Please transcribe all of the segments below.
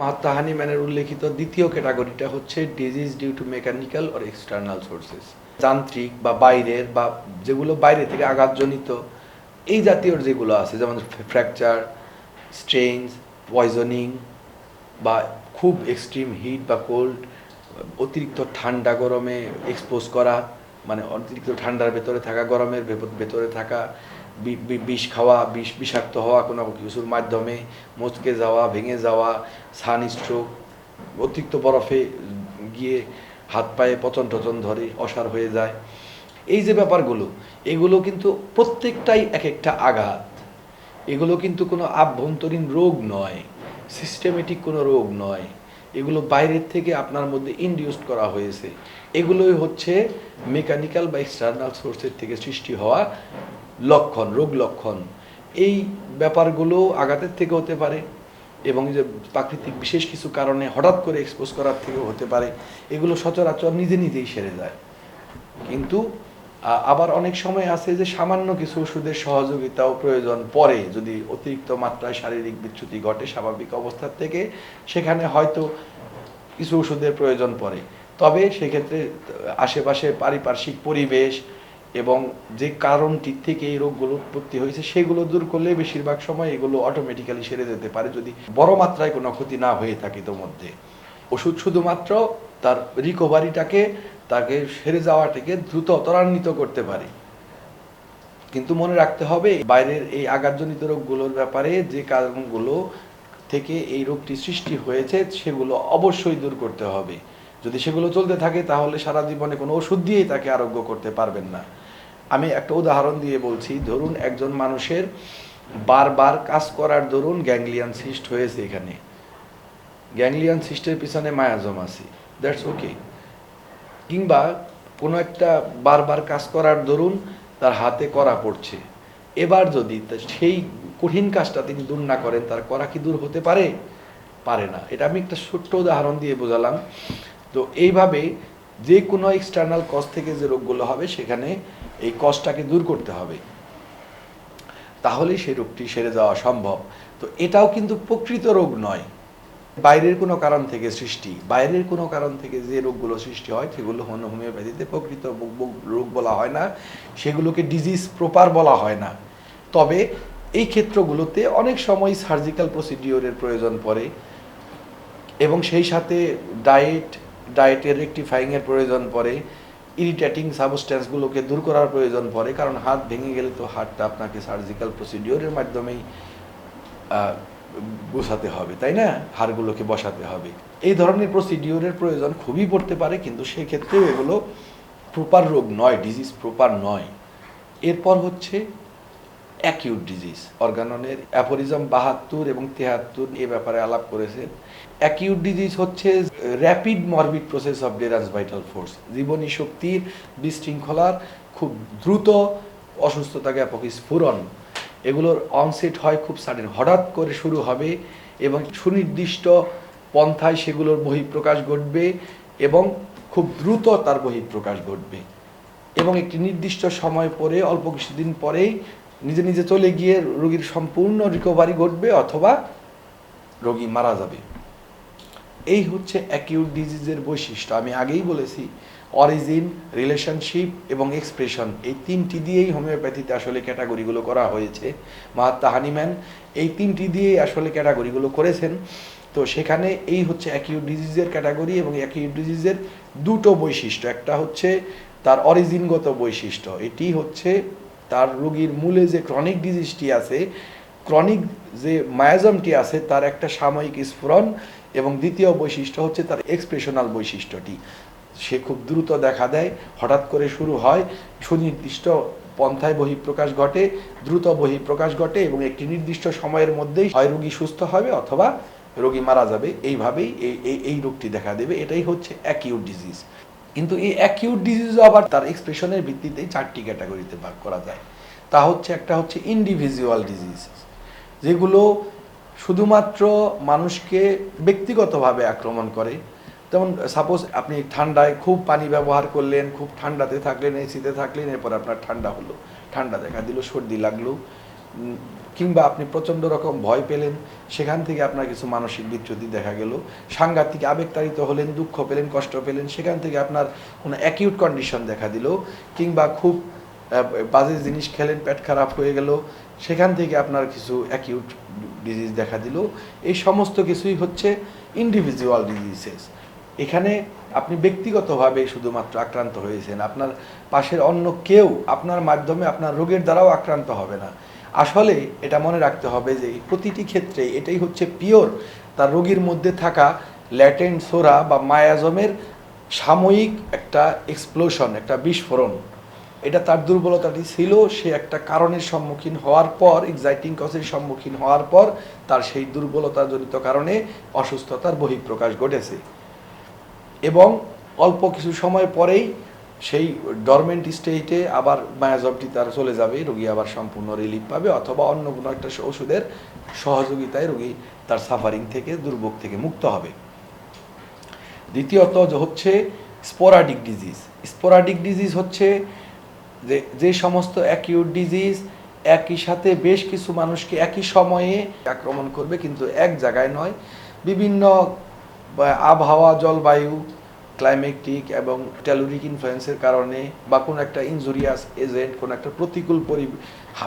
মাহাত্মা হানিম্যানের উল্লেখিত দ্বিতীয় ক্যাটাগরিটা হচ্ছে disease due to mechanical or external sources যান্ত্রিক বা বাইরের বা যেগুলো বাইরে থেকে আঘাতজনিত, এই জাতীয় যেগুলো আছে, যেমন ফ্র্যাকচার স্ট্রেঞ্জ পয়জনিং বা খুব এক্সট্রিম হিট বা কোল্ড অতিরিক্ত ঠান্ডা গরমে এক্সপোজ করা মানে অতিরিক্ত ঠান্ডার ভেতরে থাকা, গরমের ভেতরে থাকা বিষ খাওয়া, বিষ, বিষাক্ত হওয়া, কোনো কিছুর মাধ্যমে মচকে যাওয়া, ভেঙে যাওয়া, সান স্ট্রোক অতিরিক্ত বরফে গিয়ে হাত পায়ে পচন টচন ধরে অসার হয়ে যায়। এই যে ব্যাপারগুলো, এগুলো কিন্তু প্রত্যেকটাই এক একটা আঘাত। এগুলো কিন্তু কোনো আভ্যন্তরীণ রোগ নয় সিস্টেমেটিক কোনো রোগ নয়। এগুলো বাইরের থেকে আপনার মধ্যে ইনডিউসড করা হয়েছে। এগুলোই হচ্ছে মেকানিক্যাল বা এক্সটার্নাল সোর্সের থেকে সৃষ্টি হওয়া লক্ষণ, রোগ লক্ষণ, এই ব্যাপারগুলো আঘাতের থেকে হতে পারে এবং যে প্রাকৃতিক বিশেষ কিছু কারণে হঠাৎ করে এক্সপোজ করার থেকেও হতে পারে, এগুলো সচরাচর নিজে নিজেই সেরে যায়। কিন্তু আবার অনেক সময় আছে যে সামান্য কিছু ওষুধের সহযোগিতাও প্রয়োজন পড়ে যদি অতিরিক্ত মাত্রায় শারীরিক বিচ্যুতি ঘটে স্বাভাবিক অবস্থার থেকে, সেখানে হয়তো কিছু ওষুধের প্রয়োজন পড়ে। তবে সেক্ষেত্রে আশেপাশে পারিপার্শ্বিক পরিবেশ এবং যে কারণটি থেকে এই রোগগুলো উৎপত্তি হয়েছে, সেগুলো দূর করলে বেশিরভাগ সময় এগুলো অটোমেটিক্যালি সেরে যেতে পারে যদি বড় মাত্রায় কোনো ক্ষতি না হয়ে থাকে ইতোমধ্যে ওষুধ শুধুমাত্র তার রিকভারিটাকে তাকে সেরে যাওয়াটাকে দ্রুত ত্বরান্বিত করতে পারে। কিন্তু মনে রাখতে হবে, বাইরের এই আঘাতজনিত রোগগুলোর ব্যাপারে যে কারণগুলো থেকে এই রোগটি সৃষ্টি হয়েছে, সেগুলো অবশ্যই দূর করতে হবে। যদি সেগুলো চলতে থাকে, তাহলে সারা জীবনে কোনো ওষুধ দিয়েই তাকে আরোগ্য করতে পারবেন না। আমি একটা উদাহরণ দিয়ে বলছি, ধরুন একজন মানুষের বারবার কাজ করার দরুন গ্যাংলিয়ান সিস্ট হয়েছে এখানে। গ্যাংলিয়ান সিস্টের পিছনে মায়াজম আছে। দ্যাটস ওকে কিংবা কোনো একটা বারবার কাজ করার দরুন তার হাতে করা পড়ছে। এবার যদি সেই কঠিন কাজটা তিনি দূর না করেন, তার করা কি দূর হতে পারে? পারে না। এটা আমি একটা ছোট্ট উদাহরণ দিয়ে বোঝালাম। তো এইভাবে যে কোনো এক্সটার্নাল কজ থেকে যে রোগগুলো হবে, সেখানে এই কষ্টটাকে দূর করতে হবে। তাহলেই সেই রোগটি সেরে যাওয়া সম্ভব। তো এটাও কিন্তু প্রকৃত রোগ নয়। বাইরের কোনো কারণ থেকে সৃষ্টি, বাইরের কোনো কারণ থেকে যে রোগগুলো সৃষ্টি হয়, সেগুলো হোমিওপ্যাথিতে প্রকৃত রোগ বলা হয় না। সেগুলোকে ডিজিজ প্রপার বলা হয় না। তবে এই ক্ষেত্রগুলোতে অনেক সময় সার্জিক্যাল প্রসিডিওরের প্রয়োজন পড়ে এবং সেই সাথে ডায়েট ডায়েটের রেকটিফাইংয়ের প্রয়োজন পড়ে। ইরিটেটিং সাবস্ট্যান্সগুলোকে দূর করার প্রয়োজন পড়ে, কারণ হাত ভেঙে গেলে তো হাতটা আপনাকে সার্জিক্যাল প্রসিডিওরের মাধ্যমেই বসাতে হবে, তাই না? হাড়গুলোকে বসাতে হবে। এই ধরনের প্রসিডিওরের প্রয়োজন খুবই পড়তে পারে, কিন্তু সেক্ষেত্রেও এগুলো প্রপার রোগ নয় ডিজিজ প্রপার নয়। এরপর হচ্ছে অ্যাকিউট ডিজিজ অর্গাননের অ্যাফোরিজম বাহাত্তর এবং তেহাত্তর এ ব্যাপারে আলাপ করেছেন। অ্যাকিউট ডিজিজ হচ্ছে র্যাপিড মরবিড প্রসেস অফ ডেরাস ভাইটাল ফোর্স জীবনী শক্তির বিশৃঙ্খলার খুব দ্রুত অসুস্থতা জ্ঞাপক স্ফুরণ এগুলোর অনসেট হয় খুব সাডেন হঠাৎ করে শুরু হবে এবং সুনির্দিষ্ট পন্থায় সেগুলোর বহিঃপ্রকাশ ঘটবে এবং খুব দ্রুত তার বহিঃপ্রকাশ ঘটবে। এবং একটি নির্দিষ্ট সময় পরে, অল্প কিছুদিন পরেই নিজে নিজে চলে গিয়ে রোগীর সম্পূর্ণ রিকভারি ঘটবে অথবা রোগী মারা যাবে। এই হচ্ছে অ্যাকিউট ডিজিজের বৈশিষ্ট্য। আমি আগেই বলেছি অরিজিন রিলেশনশিপ এবং এক্সপ্রেশন এই তিনটি দিয়েই হোমিওপ্যাথিতে আসলে ক্যাটাগরিগুলো করা হয়েছে। মাহাত্মা হানিম্যান এই তিনটি দিয়েই আসলে ক্যাটাগরিগুলো করেছেন। তো সেখানে এই হচ্ছে অ্যাকিউট ডিজিজের ক্যাটাগরি এবং অ্যাকিউট ডিজিজের দুটো বৈশিষ্ট্য। একটা হচ্ছে তার অরিজিনগত বৈশিষ্ট্য। এটি হচ্ছে তার রোগীর মূলে যে ক্রনিক ডিজিজটি আছে ক্রনিক যে মায়াজমটি আছে, তার একটা সাময়িক স্ফুরণ এবং দ্বিতীয় বৈশিষ্ট্য হচ্ছে তার এক্সপ্রেশনাল বৈশিষ্ট্যটি। সে খুব দ্রুত দেখা দেয়, হঠাৎ করে শুরু হয়, সুনির্দিষ্ট পন্থায় বহিঃপ্রকাশ ঘটে, দ্রুত বহিঃপ্রকাশ ঘটে এবং একটি নির্দিষ্ট সময়ের মধ্যেই হয় রোগী সুস্থ হবে অথবা রোগী মারা যাবে। এইভাবেই এই এই রোগটি দেখা দেবে। এটাই হচ্ছে অ্যাকিউট ডিজিজ কিন্তু এই অ্যাকিউট ডিজিজও আবার তার এক্সপ্রেশনের ভিত্তিতে চারটি ক্যাটাগরিতে ভাগ করা যায়। তা হচ্ছে একটা হচ্ছে ইন্ডিভিজুয়াল ডিজিজ যেগুলো শুধুমাত্র মানুষকে ব্যক্তিগতভাবে আক্রমণ করে। যেমন সাপোজ আপনি ঠান্ডায় খুব পানি ব্যবহার করলেন, খুব ঠান্ডাতে থাকলেন এসিতে থাকলেন, এরপর আপনার ঠান্ডা হলো। ঠান্ডা দেখা দিল, সর্দি লাগল কিংবা আপনি প্রচণ্ড রকম ভয় পেলেন, সেখান থেকে আপনার কিছু মানসিক বিচ্যুতি দেখা গেল। সাংঘাতিক আবেগতাড়িত হলেন, দুঃখ পেলেন, কষ্ট পেলেন, সেখান থেকে আপনার কোনো অ্যাকিউট কন্ডিশন দেখা দিল কিংবা খুব বাজে জিনিস খেলেন, পেট খারাপ হয়ে গেল, সেখান থেকে আপনার কিছু অ্যাকিউট ডিজিজ দেখা দিল। এই সমস্ত কিছুই হচ্ছে ইন্ডিভিজুয়াল ডিজিজেস এখানে আপনি ব্যক্তিগতভাবে শুধুমাত্র আক্রান্ত হয়েছেন। আপনার পাশের অন্য কেউ আপনার মাধ্যমে আপনার রোগের দ্বারাও আক্রান্ত হবে না। আসলে এটা মনে রাখতে হবে যে প্রতিটি ক্ষেত্রে এটাই হচ্ছে পিওর তার রোগীর মধ্যে থাকা ল্যাটেন্ট সোরা বা মায়াজমের সাময়িক একটা এক্সপ্লোশন একটা বিস্ফোরণ। এটা তার দুর্বলতাটি ছিল, সে একটা কারণের সম্মুখীন হওয়ার পর এক্সাইটিং কজের সম্মুখীন হওয়ার পর তার সেই দুর্বলতাজনিত কারণে অসুস্থতার বহিঃপ্রকাশ ঘটেছে। এবং অল্প কিছু সময় পরেই সেই ডরমেন্ট স্টেটে আবার মায়াজবটি তার চলে যাবে, রোগী আবার সম্পূর্ণ রিলিফ পাবে অথবা অন্য কোনো একটা ওষুধের সহযোগিতায় রোগী তার সাফারিং থেকে, দুর্ভোগ থেকে মুক্ত হবে। দ্বিতীয়ত হচ্ছে স্পোরাডিক ডিজিজ স্পোরাডিক ডিজিজ হচ্ছে যে যে সমস্ত অ্যাকিউট ডিজিজ একই সাথে বেশ কিছু মানুষকে একই সময়ে আক্রমণ করবে, কিন্তু এক জায়গায় নয়। বিভিন্ন আবহাওয়া, জলবায়ু ক্লাইমেটিক এবং টেলোরিক ইনফ্লুয়েন্সের কারণে বা কোনো একটা ইনজুরিয়াস এজেন্ট কোনো একটা প্রতিকূল পরি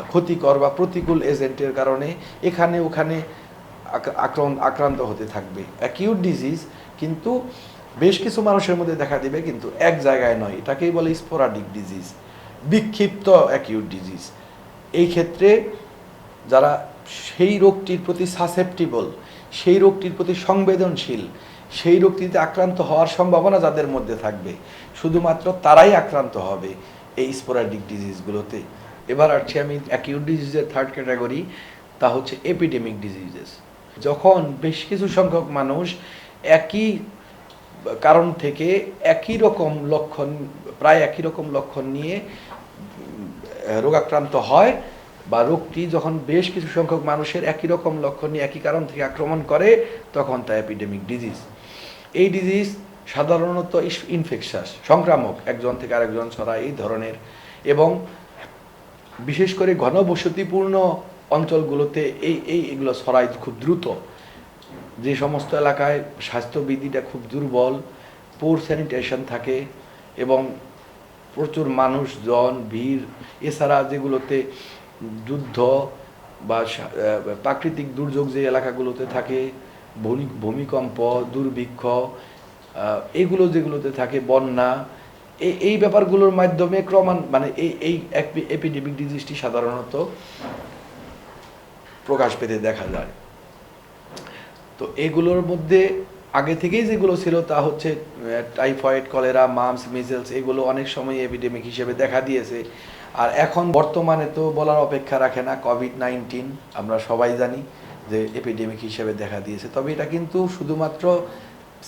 ক্ষতিকর বা প্রতিকূল এজেন্টের কারণে এখানে ওখানে আক- আক্রমণ আক্রান্ত হতে থাকবে। অ্যাকিউট ডিজিজ কিন্তু বেশ কিছু মানুষের মধ্যে দেখা দিবে কিন্তু এক জায়গায় নয়। এটাকেই বলে স্পোরাডিক ডিজিজ বিক্ষিপ্ত অ্যাকিউট ডিজিজ এই ক্ষেত্রে যারা সেই রোগটির প্রতি সাসেপ্টিবল সেই রোগটির প্রতি সংবেদনশীল সেই রোগটিতে আক্রান্ত হওয়ার সম্ভাবনা যাদের মধ্যে থাকবে, শুধুমাত্র তারাই আক্রান্ত হবে এই স্পোরাডিক ডিজিজগুলোতে এবার আসছি আমি অ্যাকিউট ডিজিজের থার্ড ক্যাটাগরি তা হচ্ছে এপিডেমিক ডিজিজেস যখন বেশ কিছু সংখ্যক মানুষ একই কারণ থেকে একই রকম লক্ষণ, প্রায় একই রকম লক্ষণ নিয়ে রোগাক্রান্ত হয় বা রোগটি যখন বেশ কিছু সংখ্যক মানুষের একই রকম লক্ষণ নিয়ে একই কারণ থেকে আক্রমণ করে, তখন তা এপিডেমিক ডিজিজ এই ডিজিজ সাধারণত ইনফেকশাস সংক্রামক। একজন থেকে আরেকজন ছড়ায় এই ধরনের। এবং বিশেষ করে ঘনবসতিপূর্ণ অঞ্চলগুলোতে এই এই এগুলো ছড়ায় খুব দ্রুত। যে সমস্ত এলাকায় স্বাস্থ্যবিধিটা খুব দুর্বল পোর স্যানিটেশন থাকে এবং প্রচুর মানুষজন, ভিড়। এছাড়া যেগুলোতে যুদ্ধ বা প্রাকৃতিক দুর্যোগ যে এলাকাগুলোতে থাকে ভূমিকম্প, দুর্ভিক্ষ এগুলো যেগুলোতে থাকে বন্যা এই এই ব্যাপারগুলোর মাধ্যমে ক্রমান মানে এই এই এপিডেমিক ডিজিজটি সাধারণত প্রকাশ পেতে দেখা যায়। তো এগুলোর মধ্যে আগে থেকেই যেগুলো ছিল তা হচ্ছে টাইফয়েড, কলেরা, মামস, মিজেলস, এগুলো অনেক সময় এপিডেমিক হিসেবে দেখা দিয়েছে। আর এখন বর্তমানে তো বলার অপেক্ষা রাখে না কোভিড নাইন্টিন আমরা সবাই জানি। যে এপিডেমিক হিসেবে দেখা দিয়েছে। তবে এটা কিন্তু শুধুমাত্র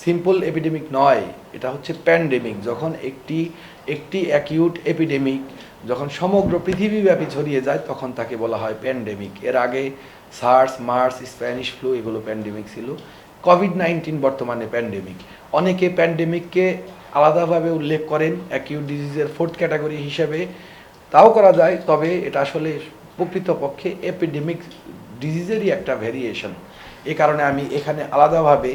সিম্পল এপিডেমিক নয়, এটা হচ্ছে প্যান্ডেমিক যখন একটি একটি অ্যাকিউট এপিডেমিক যখন সমগ্র পৃথিবীব্যাপী ছড়িয়ে যায়, তখন তাকে বলা হয় প্যান্ডেমিক এর আগে সার্স মার্স স্প্যানিশ ফ্লু এগুলো প্যান্ডেমিক ছিল। কোভিড নাইন্টিন বর্তমানে প্যান্ডেমিক অনেকে প্যান্ডেমিককে আলাদাভাবে উল্লেখ করেন অ্যাকিউট ডিজিজের ফোর্থ ক্যাটাগরি হিসেবে। তাও করা যায়, তবে এটা আসলে প্রকৃতপক্ষে এপিডেমিক ডিজিজেরই একটা ভেরিয়েশন এ কারণে আমি এখানে আলাদাভাবে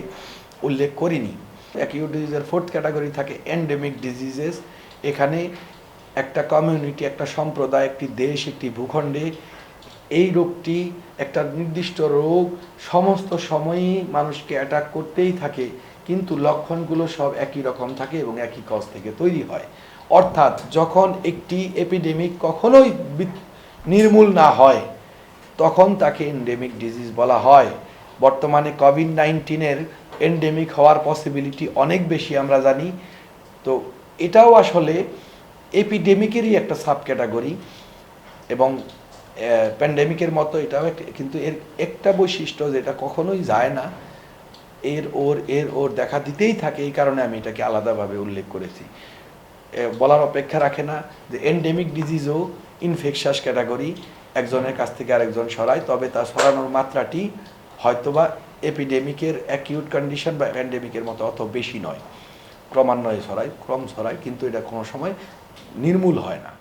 উল্লেখ করিনি। অ্যাকিউট ডিজিজের ফোর্থ ক্যাটাগরি থাকে এন্ডেমিক ডিজিজেস এখানে একটা কমিউনিটি একটা সম্প্রদায়, একটি দেশ, একটি ভূখণ্ডে এই রোগটি একটা নির্দিষ্ট রোগ, সমস্ত সময়ই মানুষকে অ্যাটাক করতেই থাকে, কিন্তু লক্ষণগুলো সব একই রকম থাকে এবং একই কজ থেকে তৈরি হয়। অর্থাৎ যখন একটি এপিডেমিক কখনোই নির্মূল না হয় তখন তাকে এন্ডেমিক ডিজিজ বলা হয়। বর্তমানে কোভিড নাইন্টিনের এন্ডেমিক হওয়ার পসিবিলিটি অনেক বেশি আমরা জানি। তো এটাও আসলে এপিডেমিকেরই একটা সাব ক্যাটাগরি এবং প্যান্ডেমিকের মতো এটাও কিন্তু এর একটা বৈশিষ্ট্য যেটা কখনোই যায় না, এর ওর এর ওর দেখা দিতেই থাকে, এই কারণে আমি এটাকে আলাদাভাবে উল্লেখ করেছি। বলার অপেক্ষা রাখে না যে এন্ডেমিক ডিজিজও ইনফেকশাস ক্যাটাগরি একজনের কাছ থেকে আরেকজন সরায়, তবে তা সরানোর মাত্রাটি হয়তোবা এপিডেমিকের অ্যাকিউট কন্ডিশন বা প্যান্ডেমিকের মতো অত বেশি নয়। ক্রমান্বয়ে ছড়ায় ক্রম ছড়ায় কিন্তু এটা কোনো সময় নির্মূল হয় না।